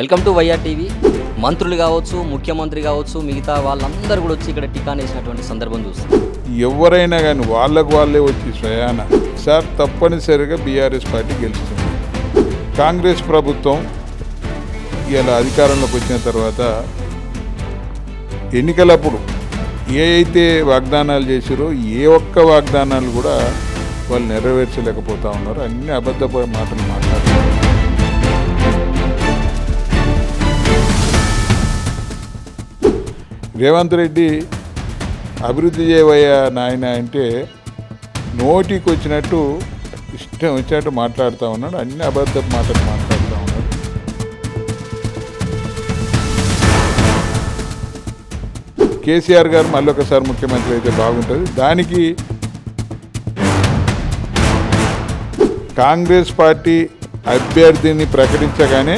Welcome to YR TV. మంత్రులు కావచ్చు ముఖ్యమంత్రి కావచ్చు మిగతా వాళ్ళందరూ కూడా వచ్చి ఇక్కడ టికాన్ వేసినటువంటి సందర్భం చూస్తాం. ఎవరైనా కానీ వాళ్ళకు వాళ్ళే వచ్చి స్వయాన సార్ తప్పనిసరిగా బీఆర్ఎస్ పార్టీ గెలుస్తుంది. కాంగ్రెస్ ప్రభుత్వం ఇలా అధికారంలోకి వచ్చిన తర్వాత ఎన్నికలప్పుడు ఏ అయితే వాగ్దానాలు చేసిరో ఏ ఒక్క వాగ్దానాలు కూడా వాళ్ళు నెరవేర్చలేకపోతా ఉన్నారు. అన్ని అబద్ధ మాటలు మాట్లాడుతున్నారు. రేవంత్ రెడ్డి అభివృద్ధి చేయవయ్యా నాయన అంటే నోటికి వచ్చినట్టు ఇష్టం వచ్చినట్టు మాట్లాడుతూ ఉన్నాడు. అన్ని అబద్ధ మాటలు మాట్లాడుతూ ఉన్నాడు. కేసీఆర్ గారు మళ్ళీ ఒకసారి ముఖ్యమంత్రి అయితే బాగుంటుంది. దానికి కాంగ్రెస్ పార్టీ అభ్యర్థిని ప్రకటించగానే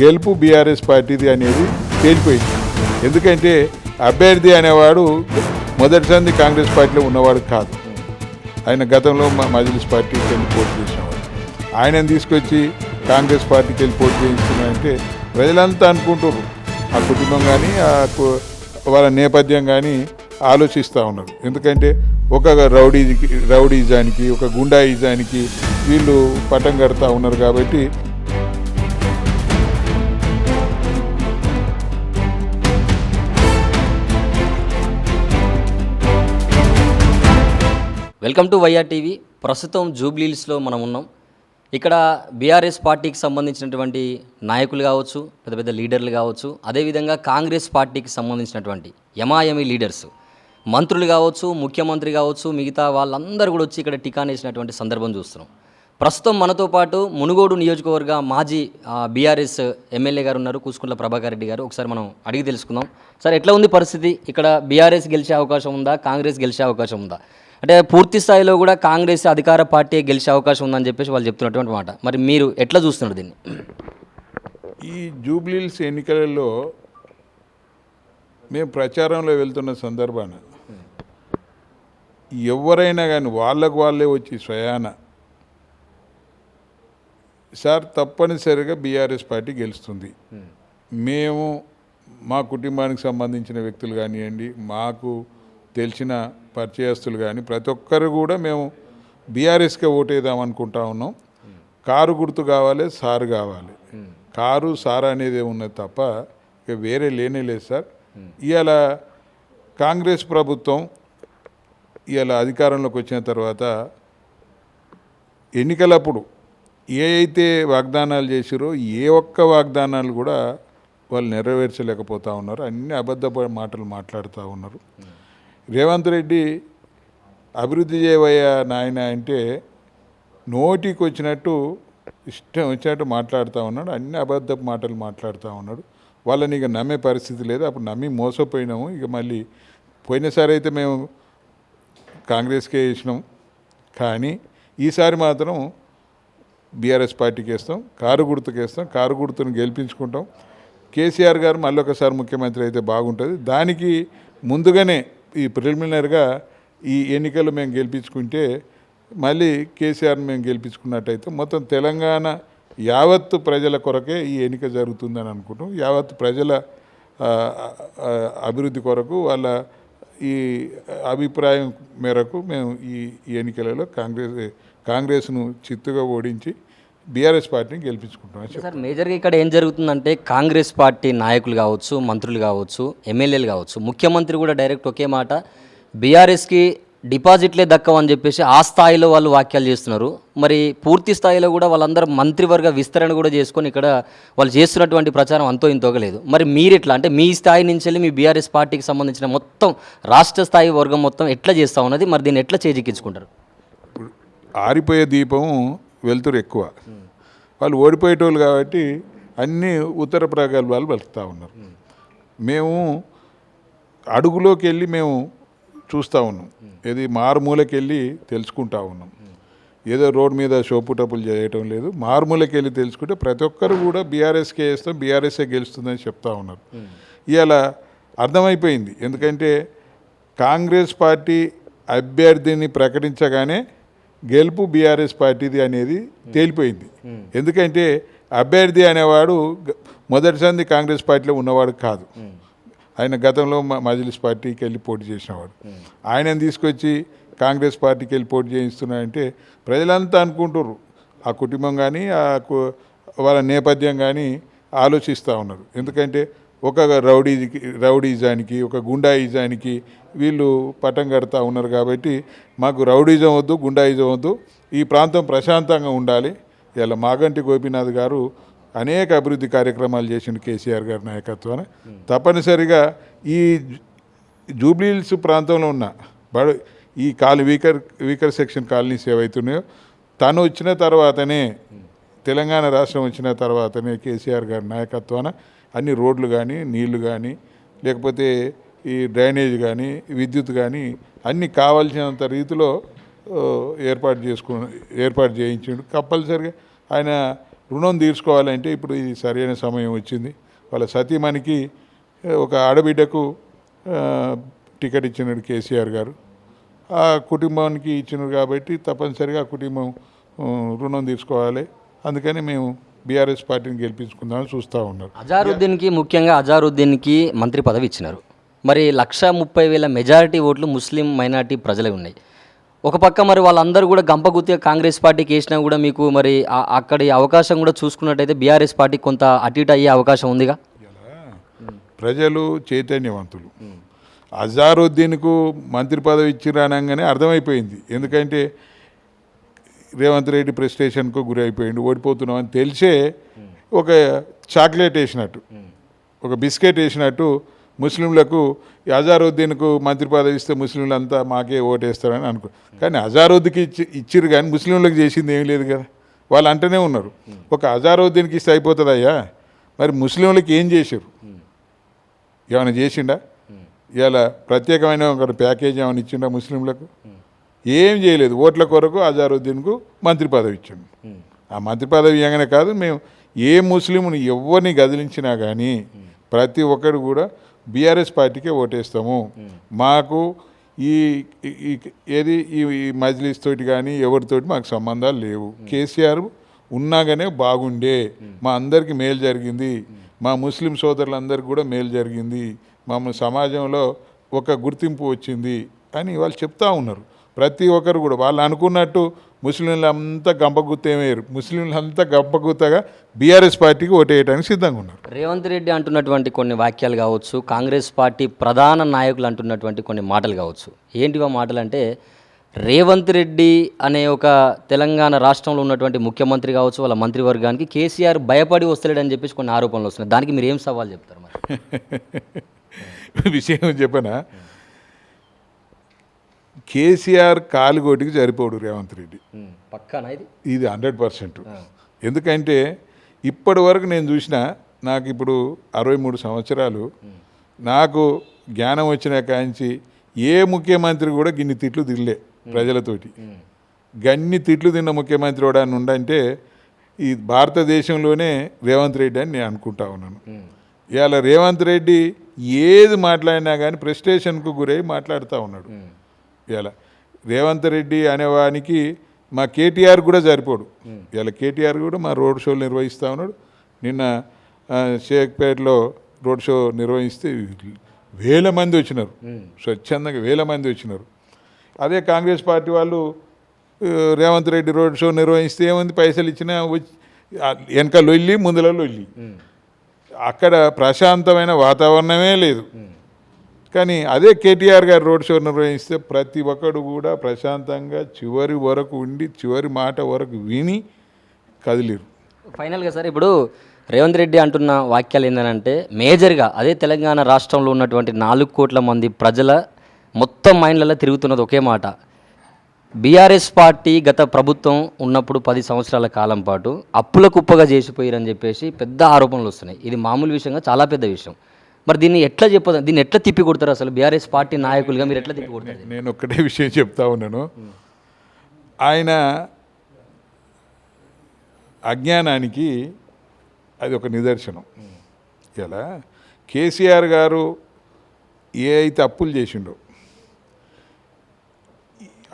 గెలుపు బీఆర్ఎస్ పార్టీది అనేది తేలిపోయింది. ఎందుకంటే అభ్యర్థి అనేవాడు మొదటిసారి కాంగ్రెస్ పార్టీలో ఉన్నవాడు కాదు. ఆయన గతంలో మ- మజ్లిస్ పార్టీకి వెళ్ళి పోటీ చేసినవాడు. ఆయనను తీసుకొచ్చి కాంగ్రెస్ పార్టీకి వెళ్ళి పోటీ చేయించినంటే ప్రజలంతా అనుకుంటారు ఆ కుటుంబం కానీ ఆ వాళ్ళ నేపథ్యం కానీ ఆలోచిస్తూ ఉన్నారు. ఎందుకంటే ఒక రౌడీ రౌడీజానికి ఒక గుండాయిజానికి వీళ్ళు పటం కడతా ఉన్నారు కాబట్టి వెల్కమ్ టు వైఆర్ టీవీ. ప్రస్తుతం జూబ్లీహిల్స్లో మనం ఉన్నాం. ఇక్కడ బీఆర్ఎస్ పార్టీకి సంబంధించినటువంటి నాయకులు కావచ్చు పెద్ద పెద్ద లీడర్లు కావచ్చు అదేవిధంగా కాంగ్రెస్ పార్టీకి సంబంధించినటువంటి యమాయమి లీడర్స్ మంత్రులు కావచ్చు ముఖ్యమంత్రి కావచ్చు మిగతా వాళ్ళందరూ కూడా వచ్చి ఇక్కడ టికాన్ వేసినటువంటి సందర్భం చూస్తున్నాం. ప్రస్తుతం మనతో పాటు మునుగోడు నియోజకవర్గ మాజీ బీఆర్ఎస్ ఎమ్మెల్యే గారు ఉన్నారు కూసుకుంట్ల ప్రభాకర్ రెడ్డి గారు. ఒకసారి మనం అడిగి తెలుసుకుందాం. సార్ ఎట్లా ఉంది పరిస్థితి? ఇక్కడ బీఆర్ఎస్ గెలిచే అవకాశం ఉందా? కాంగ్రెస్ గెలిచే అవకాశం ఉందా? అంటే పూర్తి స్థాయిలో కూడా కాంగ్రెస్ అధికార పార్టీ గెలిచే అవకాశం ఉందని చెప్పేసి వాళ్ళు చెప్తున్నటువంటి మాట. మరి మీరు ఎట్లా చూస్తున్నారు దీన్ని? ఈ జూబ్లీల్స్ ఎన్నికలలో మేము ప్రచారంలో వెళ్తున్న సందర్భాన ఎవరైనా కానీ వాళ్ళకు వాళ్ళే వచ్చి స్వయాన సార్ తప్పనిసరిగా బీఆర్ఎస్ పార్టీ గెలుస్తుంది. మేము మా కుటుంబానికి సంబంధించిన వ్యక్తులు కానివ్వండి మాకు తెలిసిన పరిచయస్తులు కానీ ప్రతి ఒక్కరు కూడా మేము బీఆర్ఎస్కే ఓటేద్దాం అనుకుంటా ఉన్నాం. కారు గుర్తు కావాలి సారు కావాలి. కారు సారు అనేది ఉన్నది తప్ప ఇక వేరే లేనే లేదు సార్. ఇవాళ కాంగ్రెస్ ప్రభుత్వం ఇవాళ అధికారంలోకి వచ్చిన తర్వాత ఎన్నికలప్పుడు ఏ అయితే వాగ్దానాలు చేసిరో ఏ ఒక్క వాగ్దానాలు కూడా వాళ్ళు నెరవేర్చలేకపోతా ఉన్నారు. అన్ని అబద్ధ మాటలు మాట్లాడుతూ ఉన్నారు. రేవంత్ రెడ్డి అభివృద్ధి చేయవయ్యా నాయన అంటే నోటికి వచ్చినట్టు ఇష్టం వచ్చినట్టు మాట్లాడుతూ ఉన్నాడు. అన్ని అబద్ధపు మాటలు మాట్లాడుతూ ఉన్నాడు. వాళ్ళని ఇక నమ్మే పరిస్థితి లేదు. అప్పుడు నమ్మి మోసపోయినాము. ఇక మళ్ళీ పోయినసారి అయితే మేము కాంగ్రెస్కే వేసినాం కానీ ఈసారి మాత్రం బీఆర్ఎస్ పార్టీకి వేస్తాం. కారు గుర్తుకేస్తాం కారు గుర్తును గెలిపించుకుంటాం. కేసీఆర్ గారు మళ్ళీ ఒకసారి ముఖ్యమంత్రి అయితే బాగుంటుంది. దానికి ముందుగానే ఈ ప్రిలిమినరీగా ఈ ఎన్నికలు మేము గెలిపించుకుంటే మళ్ళీ కేసీఆర్ని మేము గెలిపించుకున్నట్టయితే మొత్తం తెలంగాణ యావత్తు ప్రజల కొరకే ఈ ఎన్నిక జరుగుతుందని అనుకుంటాం యావత్తు ప్రజల అభివృద్ధి కొరకు వాళ్ళ ఈ అభిప్రాయం మేరకు మేము ఈ ఎన్నికలలో కాంగ్రెస్ కాంగ్రెస్ను చిత్తుగా ఓడించి బీఆర్ఎస్ పార్టీని గెలిపించుకుంటాం అని సార్ మేజర్గా ఇక్కడ ఏం జరుగుతుందంటే కాంగ్రెస్ పార్టీ నాయకులు కావచ్చు మంత్రులు కావచ్చు ఎమ్మెల్యేలు కావచ్చు ముఖ్యమంత్రి కూడా డైరెక్ట్ ఒకే మాట బీఆర్ఎస్కి డిపాజిట్లే దక్కవని చెప్పేసి ఆ స్థాయిలో వాళ్ళు వాక్యాలు చేస్తున్నారు. మరి పూర్తి స్థాయిలో కూడా వాళ్ళందరూ మంత్రివర్గ విస్తరణ కూడా చేసుకొని ఇక్కడ వాళ్ళు చేస్తున్నటువంటి ప్రచారం అంతో ఇంతోగలేదు మరి మీరు ఎట్లా? అంటే మీ స్థాయి నుంచి వెళ్ళి మీ బీఆర్ఎస్ పార్టీకి సంబంధించిన మొత్తం రాష్ట్ర స్థాయి వర్గం మొత్తం ఎట్లా చేస్తా ఉన్నది? మరి దీన్ని ఎట్లా చేజిక్కించుకుంటారు? ఆరిపోయే దీపం వెళ్తురు ఎక్కువ. వాళ్ళు ఓడిపోయేటోళ్ళు కాబట్టి అన్ని ఉత్తర ప్రగల్భాలు బతుకుతూ ఉన్నారు. మేము అడుగులోకి వెళ్ళి మేము చూస్తూ ఉన్నాం. ఇది మారుమూలకి వెళ్ళి తెలుసుకుంటా ఉన్నాం. ఏదో రోడ్ మీద షోపుటప్పులు చేయటం లేదు. మారుమూలకి వెళ్ళి తెలుసుకుంటే ప్రతి ఒక్కరు కూడా బీఆర్ఎస్కే వేస్తాం బీఆర్ఎస్ఏ గెలుస్తుందని చెప్తా ఉన్నారు. ఇవాళ అర్థమైపోయింది. ఎందుకంటే కాంగ్రెస్ పార్టీ అభ్యర్థిని ప్రకటించగానే గెలుపు బీఆర్ఎస్ పార్టీది అనేది తేలిపోయింది. ఎందుకంటే అభ్యర్థి అనేవాడు మొదటిసారి కాంగ్రెస్ పార్టీలో ఉన్నవాడు కాదు. ఆయన గతంలో మ- మజ్లిస్ పార్టీకి వెళ్ళి పోటీ చేసినవాడు. ఆయనను తీసుకొచ్చి కాంగ్రెస్ పార్టీకి వెళ్ళి పోటీ చేయిస్తున్నాడంటే ప్రజలంతా అనుకుంటారు ఆ కుటుంబం కానీ ఆ కు- వాళ్ళ నేపథ్యం కానీ ఆలోచిస్తూ ఉన్నారు. ఎందుకంటే ఒక రౌడీ రౌడీజానికి ఒక గుండాయిజానికి వీళ్ళు పటం కడతా ఉన్నారు కాబట్టి మాకు రౌడీజం వద్దు గుండాయిజం వద్దు. ఈ ప్రాంతం ప్రశాంతంగా ఉండాలి. ఇలా మాగంటి గోపీనాథ్ గారు అనేక అభివృద్ధి కార్యక్రమాలు చేసిండు కేసీఆర్ గారి నాయకత్వాన. తప్పనిసరిగా ఈ జూబ్లీహిల్స్ ప్రాంతంలో ఉన్న బడు ఈ కాలు వీకర్ వీకర్ సెక్షన్ కాలనీస్ ఏవైతున్నాయో తను వచ్చిన తర్వాతనే తెలంగాణ రాష్ట్రం వచ్చిన తర్వాతనే కేసీఆర్ గారి నాయకత్వాన అన్ని రోడ్లు కానీ నీళ్ళు కానీ లేకపోతే ఈ డ్రైనేజ్ కానీ విద్యుత్ కానీ అన్ని కావాల్సినంత రీతిలో ఏర్పాటు చేసుకు ఏర్పాటు చేయించిండు. కంపల్సరిగా ఆయన రుణం తీర్చుకోవాలంటే ఇప్పుడు ఇది సరైన సమయం వచ్చింది. వాళ్ళ సతీమణికి ఒక ఆడబిడ్డకు టికెట్ ఇచ్చినాడు కేసీఆర్ గారు. ఆ కుటుంబానికి ఇచ్చినారు కాబట్టి తప్పనిసరిగా ఆ కుటుంబం రుణం తీసుకోవాలి అందుకని మేము బీఆర్ఎస్ పార్టీని గెలిపించుకుందామని చూస్తూ ఉన్నారు. అజారుద్దీన్కి ముఖ్యంగా అజారుద్దీన్కి మంత్రి పదవి ఇచ్చినారు. మరి లక్ష ముప్పై వేల మెజారిటీ ఓట్లు ముస్లిం మైనార్టీ ప్రజలే ఉన్నాయి. ఒక పక్క మరి వాళ్ళందరూ కూడా గంపగుత్తిగా కాంగ్రెస్ పార్టీకి వేసినా కూడా మీకు మరి అక్కడి అవకాశం కూడా చూసుకున్నట్టయితే బీఆర్ఎస్ పార్టీ కొంత అటు ఇటు అయ్యే అవకాశం ఉందిగా? ప్రజలు చైతన్యవంతులు. అజారుద్దీన్కు మంత్రి పదవి ఇచ్చిరానంగానే అర్థమైపోయింది. ఎందుకంటే రేవంత్ రెడ్డి ప్రెస్టేషన్కు గురి అయిపోయిండు ఓడిపోతున్నాం అని తెలిసే ఒక చాక్లెట్ వేసినట్టు ఒక బిస్కెట్ వేసినట్టు ముస్లింలకు అజారుద్దీన్కు మంత్రి పదవి ఇస్తే ముస్లింలు అంతా మాకే ఓటేస్తారని అనుకో కానీ అజారుద్దీన్కి ఇచ్చి ఇచ్చిరు కానీ ముస్లింలకు చేసింది ఏం లేదు కదా. వాళ్ళు అంటనే ఉన్నారు. ఒక అజారుద్దీన్కి ఇస్తే అయిపోతుందయ్యా. మరి ముస్లింలకి ఏం చేశారు ఏమైనా చేసిండా? ఇలా ప్రత్యేకమైన ఒక ప్యాకేజ్ ఏమైనా ఇచ్చిండా ముస్లింలకు? ఏం చేయలేదు. ఓట్ల కొరకు అజారుద్దీన్కు మంత్రి పదవి ఇచ్చిండు. ఆ మంత్రి పదవి ఇవ్వగానే కాదు మేము ఏ ముస్లింని ఎవరిని గదిలించినా కానీ ప్రతి ఒక్కరు కూడా బీఆర్ఎస్ పార్టీకే ఓటేస్తాము. మాకు ఈ ఏది ఈ ఈ మజ్లిస్ తోటి కానీ ఎవరితోటి మాకు సంబంధాలు లేవు. కేసీఆర్ ఉన్నాగానే బాగుండే. మా అందరికీ మేలు జరిగింది. మా ముస్లిం సోదరులందరికీ కూడా మేలు జరిగింది. మా సమాజంలో ఒక గుర్తింపు వచ్చింది అని వాళ్ళు చెప్తా ఉన్నారు. ప్రతి ఒక్కరు కూడా వాళ్ళు అనుకున్నట్టు ముస్లింలు అంతా గంపగుత్తేమయ్యారు ముస్లింలు అంతా గంపగుత్తగా బీఆర్ఎస్ పార్టీకి ఓటేయడానికి సిద్ధంగా ఉన్నారు. రేవంత్ రెడ్డి అంటున్నటువంటి కొన్ని వాక్యాలు కావచ్చు కాంగ్రెస్ పార్టీ ప్రధాన నాయకులు అంటున్నటువంటి కొన్ని మాటలు కావచ్చు. ఏంటివా మాటలు అంటే రేవంత్ రెడ్డి అనే ఒక తెలంగాణ రాష్ట్రంలో ఉన్నటువంటి ముఖ్యమంత్రి కావచ్చు వాళ్ళ మంత్రివర్గానికి కేసీఆర్ భయపడి వస్తలేడని చెప్పేసి కొన్ని ఆరోపణలు వస్తున్నాయి. దానికి మీరు ఏం సవాల్ చెప్తారు మరి? విషయం చెప్పనా? కేసీఆర్ కాలుగోటికి సరిపోడు రేవంత్ రెడ్డి. పక్కానా ఇది? ఇది హండ్రెడ్ పర్సెంట్. ఎందుకంటే ఇప్పటి వరకు నేను చూసిన నాకు ఇప్పుడు అరవై మూడు సంవత్సరాలు నాకు జ్ఞానం వచ్చిన కాంచి ఏ ముఖ్యమంత్రి కూడా గిన్ని తిట్లు తినలే ప్రజలతోటి. గన్ని తిట్లు తిన్న ముఖ్యమంత్రి కూడా అని ఉండంటే ఈ భారతదేశంలోనే రేవంత్ రెడ్డి అని నేను అనుకుంటా ఉన్నాను. ఇవాళ రేవంత్ రెడ్డి ఏది మాట్లాడినా కానీ ప్రెస్టేషన్కు గురై మాట్లాడుతూ ఉన్నాడు. ఇలా రేవంత్ రెడ్డి అనేవానికి మా కేటీఆర్ కూడా సరిపోడు. ఇలా కేటీఆర్ కూడా మా రోడ్ షోలు నిర్వహిస్తూ ఉన్నాడు. నిన్న షేక్పేటలో రోడ్ షో నిర్వహిస్తే వేల మంది వచ్చినారు. స్వచ్ఛందంగా వేల మంది వచ్చినారు. అదే కాంగ్రెస్ పార్టీ వాళ్ళు రేవంత్ రెడ్డి రోడ్ షో నిర్వహిస్తే ఏముంది? పైసలు ఇచ్చినా వచ్చి ఆ, వెనక లొల్లి ముందుల లొల్లి. అక్కడ ప్రశాంతమైన వాతావరణమే లేదు. కానీ అదే కేటీఆర్ గారు రోడ్ షో నిర్వహిస్తే ప్రతి ఒక్కడు కూడా ప్రశాంతంగా చివరి వరకు ఉండి చివరి మాట వరకు విని కదిలిరు. ఫైనల్గా సార్ ఇప్పుడు రేవంత్ రెడ్డి అంటున్న వాక్యాలు ఏంటంటే మేజర్గా అదే తెలంగాణ రాష్ట్రంలో ఉన్నటువంటి నాలుగు కోట్ల మంది ప్రజల మొత్తం మైండ్లలో తిరుగుతున్నది ఒకే మాట. బీఆర్ఎస్ పార్టీ గత ప్రభుత్వం ఉన్నప్పుడు పది సంవత్సరాల కాలం పాటు అప్పుల కుప్పగా చేసిపోయారని చెప్పేసి పెద్ద ఆరోపణలు వస్తున్నాయి. ఇది మామూలు విషయంగా చాలా పెద్ద విషయం. మరి దీన్ని ఎట్లా చెప్పదు దీన్ని ఎట్లా తిప్పి కొడతారు అసలు బీఆర్ఎస్ పార్టీ నాయకులుగా మీరు ఎట్లా తిప్పి కొడతారు? నేను ఒక్కటే విషయం చెప్తా ఉన్నాను. ఆయన అజ్ఞానానికి అది ఒక నిదర్శనం. ఎలా? కేసీఆర్ గారు ఏ అయితే అప్పులు చేసిండో.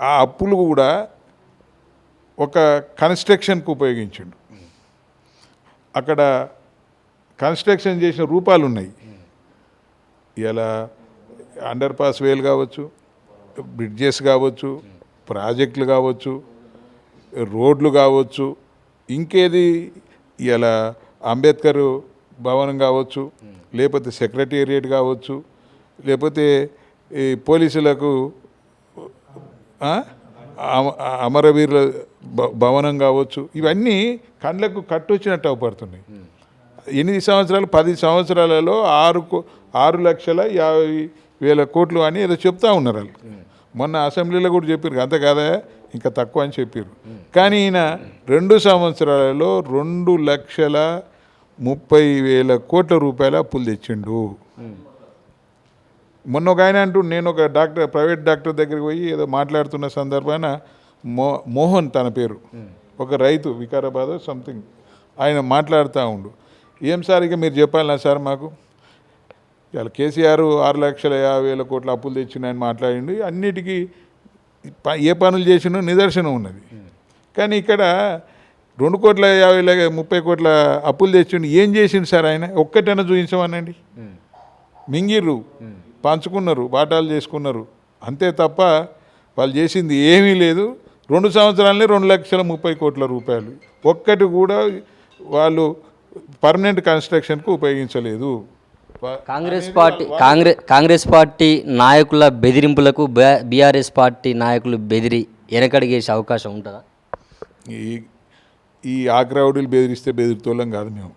ఆ అప్పులు కూడా ఒక కన్స్ట్రక్షన్కి ఉపయోగించిండు. అక్కడ కన్స్ట్రక్షన్ చేసిన రూపాలు ఉన్నాయి ఇలా అండర్ పాస్ వేలు కావచ్చు బ్రిడ్జెస్ కావచ్చు ప్రాజెక్టులు కావచ్చు రోడ్లు కావచ్చు ఇంకేది ఇలా అంబేద్కర్ భవనం కావచ్చు లేకపోతే సెక్రటేరియట్ కావచ్చు లేకపోతే ఈ పోలీసులకు అమరవీరుల భ- భవనం కావచ్చు ఇవన్నీ కళ్ళకు కట్టొచ్చినట్టు అవపడుతున్నాయి hmm. ఎనిమిది సంవత్సరాలు పది సంవత్సరాలలో ఆరు కో- ఆరు లక్షల యాభై వేల కోట్లు అని ఏదో చెప్తా ఉన్నారు వాళ్ళు. మొన్న అసెంబ్లీలో కూడా చెప్పారు అంత కాదా ఇంకా తక్కువ అని చెప్పారు. కానీ ఈయన రెండు సంవత్సరాలలో రెండు లక్షల ముప్పై వేల కోట్ల రూపాయల అప్పులు తెచ్చిండు. మొన్న ఒక ఆయన అంటూ నేను ఒక డాక్టర్ ప్రైవేట్ డాక్టర్ దగ్గరికి పోయి ఏదో మాట్లాడుతున్న సందర్భాన మో మోహన్ తన పేరు ఒక రైతు వికారాబాద్ సంథింగ్ ఆయన మాట్లాడుతూ ఉండు. ఏం సార్ ఇక మీరు చెప్పాలనా సార్ మాకు? ఇవాళ కేసీఆర్ ఆరు లక్షల యాభై వేల కోట్ల అప్పులు తెచ్చిన ఆయన మాట్లాడిండు. అన్నిటికీ ప- ఏ పనులు చేసినో నిదర్శనం ఉన్నది. కానీ ఇక్కడ రెండు కోట్ల యాభై లే- ముప్పై కోట్ల అప్పులు తెచ్చిండు. ఏం చేసిండు సార్ ఆయన? ఒక్కటైనా చూపించమనండి. మింగిర్రు పంచుకున్నారు వాటాలు చేసుకున్నారు. అంతే తప్ప వాళ్ళు చేసింది ఏమీ లేదు. రెండు సంవత్సరాలనే రెండు లక్షల ముప్పై కోట్ల రూపాయలు. ఒక్కటి కూడా వాళ్ళు పర్మనెంట్ కన్స్ట్రక్షన్కు ఉపయోగించలేదు. Congress party Congress Congress party నాయకుల బెదిరింపులకు బీఆర్ఎస్ పార్టీ నాయకులు బెదిరి వెనకడిగేసే అవకాశం ఉంటుందా? ఈ ఈ ఆగ్రౌడులు బెదిరిస్తే బెదిరితోళ్ళం కాదు మేము.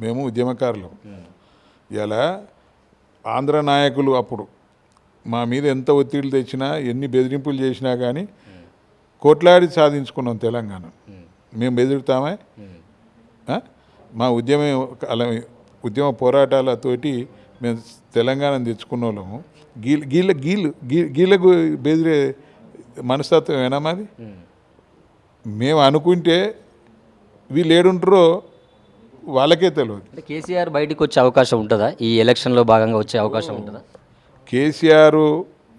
మేము. ఉద్యమకారులం. ఇలా ఆంధ్ర నాయకులు అప్పుడు మా మీద ఎంత ఒత్తిడి తెచ్చినా ఎన్ని బెదిరింపులు చేసినా కానీ కొట్లాడి సాధించుకున్నాం తెలంగాణ. మేము. బెదిరుతామే? మా ఉద్యమం అలా ఉద్యమ పోరాటాలతోటి మేము తెలంగాణ తెచ్చుకున్న వాళ్ళము గీల్ గీళ్ళ గీళ్ళు గీ గీళ్ళకు బెదిరే మనస్తత్వం ఏనా మాది? మేము అనుకుంటే వీళ్ళు ఏడుంటారో వాళ్ళకే తెలియదు కేసీఆర్ బయటకు వచ్చే అవకాశం ఉంటుందా? ఈ ఎలక్షన్లో భాగంగా వచ్చే అవకాశం ఉంటుందా? కేసీఆర్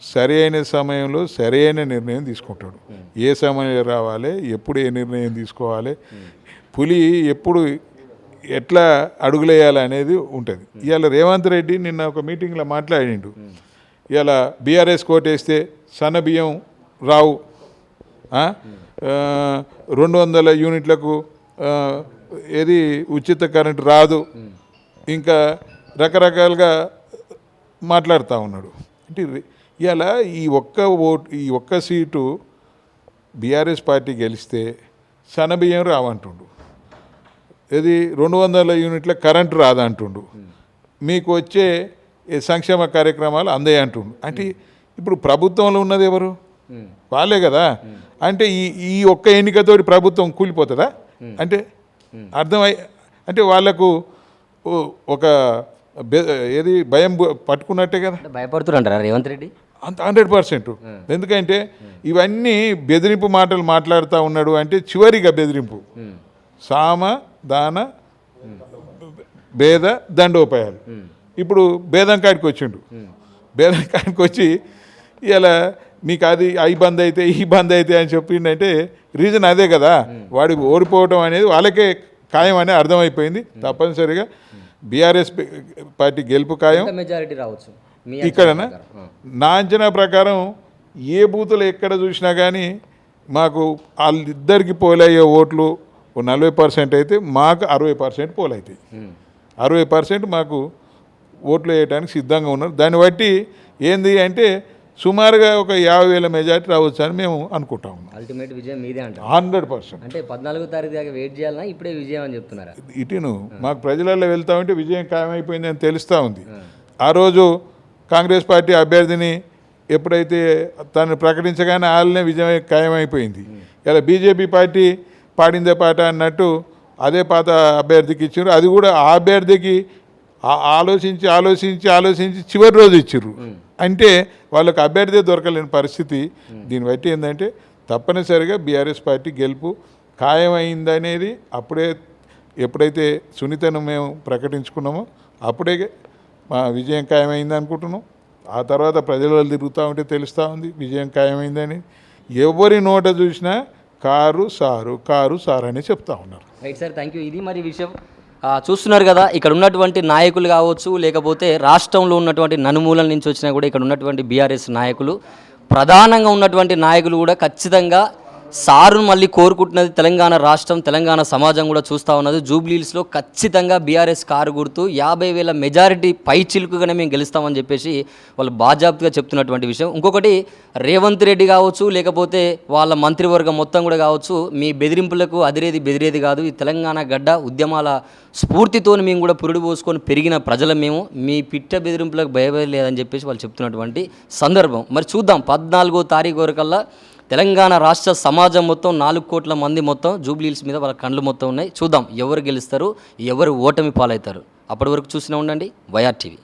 సరి అయిన సమయంలో సరి అయిన నిర్ణయం తీసుకుంటాడు. ఏ సమయంలో రావాలి? ఎప్పుడు ఏ నిర్ణయం తీసుకోవాలి? పులి ఎప్పుడు ఎట్లా అడుగులేయాలి అనేది ఉంటుంది. ఇవాళ రేవంత్ రెడ్డి నిన్న ఒక మీటింగ్లో మాట్లాడిండు. ఇవాళ బీఆర్ఎస్ కోటేస్తే సన్న బియ్యం రావు రెండు వందల యూనిట్లకు ఏది ఉచిత కరెంట్ రాదు. ఇంకా రకరకాలుగా మాట్లాడుతూ ఉన్నాడు. అంటే ఇవాళ ఈ ఒక్క ఓటు ఈ ఒక్క సీటు బీఆర్ఎస్ పార్టీ గెలిస్తే సన్నబియ్యం రావంటుండు. ఇది రెండు వందల యూనిట్ల కరెంటు రాదంటుండు. మీకు వచ్చే సంక్షేమ కార్యక్రమాలు అందాయి అంటుండు. అంటే ఇప్పుడు ప్రభుత్వంలో ఉన్నది ఎవరు? వాళ్ళే కదా. అంటే ఈ ఈ ఒక్క ఎన్నికతోటి ప్రభుత్వం కూలిపోతుందా? అంటే అర్థమై అంటే వాళ్ళకు ఓ- ఒక ఏది భయం పట్టుకున్నట్టే కదా. భయపడుతున్నారంటారా రేవంత్ రెడ్డి? అంత హండ్రెడ్ పర్సెంట్. ఎందుకంటే ఇవన్నీ బెదిరింపు మాటలు మాట్లాడుతూ ఉన్నాడు అంటే చివరిగా బెదిరింపు. సామ దాన భేద దండోపాయాలు. ఇప్పుడు భేదం కాడికి వచ్చిండు. భేదం కాడికి వచ్చి ఇలా మీకు అది ఐ బంద్ అయితే ఈ బంద్ అయితే అని చెప్పిండంటే రీజన్ అదే కదా. వాడి ఓడిపోవడం అనేది వాళ్ళకే ఖాయం అని అర్థమైపోయింది తప్పనిసరిగా. బీఆర్ఎస్ పార్టీ గెలుపు ఖాయం. మెజారిటీ రావచ్చు? ఇక్కడనా? నా అంచనా ప్రకారం ఏ బూతులు ఎక్కడ చూసినా కానీ మాకు వాళ్ళిద్దరికి పోలయ్యే ఓట్లు ఓ నలభై పర్సెంట్ అయితే మాకు అరవై పర్సెంట్ పోలవుతాయి అరవై పర్సెంట్ మాకు ఓట్లు వేయడానికి సిద్ధంగా ఉన్నారు. దాన్ని బట్టి ఏంది అంటే సుమారుగా ఒక యాభై వేల మెజార్టీ రావచ్చు అని మేము అనుకుంటా ఉన్నాం. అల్టిమేట్ విజయం మీదే హండ్రెడ్ పర్సెంట్. అంటే పద్నాలుగో తారీఖు దాకా వెయిట్ చేయాలన్నా ఇప్పుడే విజయం అని చెప్తున్నారా? ఇటును మాకు ప్రజలలో వెళ్తా ఉంటే విజయం ఖాయమైపోయింది అని తెలుస్తూ ఉంది. ఆ. రోజు కాంగ్రెస్ పార్టీ అభ్యర్థిని ఎప్పుడైతే తను ప్రకటించగానే వాళ్ళనే విజయం ఖాయమైపోయింది. ఇలా బీజేపీ పార్టీ పాడిందే పాట అన్నట్టు అదే పాత అభ్యర్థికి ఇచ్చారు. అది కూడా ఆ అభ్యర్థికి ఆలోచించి ఆలోచించి ఆలోచించి చివరి రోజు ఇచ్చారు. అంటే వాళ్ళకి అభ్యర్థి దొరకలేని పరిస్థితి. దీన్ని బట్టి ఏంటంటే తప్పనిసరిగా బీఆర్ఎస్ పార్టీ గెలుపు ఖాయమైందనేది అప్పుడే ఎప్పుడైతే సునీతను మేము ప్రకటించుకున్నామో అప్పుడే మా విజయం ఖాయమైంది అనుకుంటున్నాం. ఆ తర్వాత ప్రజలలో తిరుగుతూ ఉంటే తెలుస్తూ ఉంది విజయం ఖాయమైందని. ఎవరి నోట చూసినా కారు సారు కారు సారు అని చెప్తా ఉన్నారు. రైట్ సార్ థ్యాంక్ యూ ఇది మరి విషయం చూస్తున్నారు కదా ఇక్కడ ఉన్నటువంటి నాయకులు కావచ్చు లేకపోతే రాష్ట్రంలో ఉన్నటువంటి నలుమూలల నుంచి వచ్చినా కూడా ఇక్కడ ఉన్నటువంటి బీఆర్ఎస్ నాయకులు ప్రధానంగా ఉన్నటువంటి నాయకులు కూడా ఖచ్చితంగా సారును మళ్ళీ కోరుకుంటున్నది తెలంగాణ రాష్ట్రం తెలంగాణ సమాజం కూడా చూస్తూ ఉన్నది. జూబ్లీస్లో ఖచ్చితంగా బీఆర్ఎస్ కారు గుర్తు యాభై వేల మెజారిటీ పై చిలుకుగానే మేము గెలుస్తామని చెప్పేసి వాళ్ళు బాజాప్తిగా చెప్తున్నటువంటి విషయం. ఇంకొకటి రేవంత్ రెడ్డి కావచ్చు లేకపోతే వాళ్ళ మంత్రివర్గం మొత్తం కూడా కావచ్చు మీ బెదిరింపులకు అదిరేది బెదిరేది కాదు. ఈ తెలంగాణ గడ్డ ఉద్యమాల స్ఫూర్తితో మేము కూడా పురుడు పోసుకొని పెరిగిన ప్రజల మేము. మీ పిట్ట బెదిరింపులకు భయపడలేదని చెప్పేసి వాళ్ళు చెప్తున్నటువంటి సందర్భం. మరి చూద్దాం పద్నాలుగో తారీఖు వరకల్లా తెలంగాణ రాష్ట్ర సమాజం మొత్తం నాలుగు కోట్ల మంది మొత్తం జూబ్లీల్స్ మీద వాళ్ళ కండ్లు మొత్తం ఉన్నాయి. చూద్దాం ఎవరు గెలుస్తారు ఎవరు ఓటమి పాలవుతారు. అప్పటి వరకు చూసినా ఉండండి. YR TV.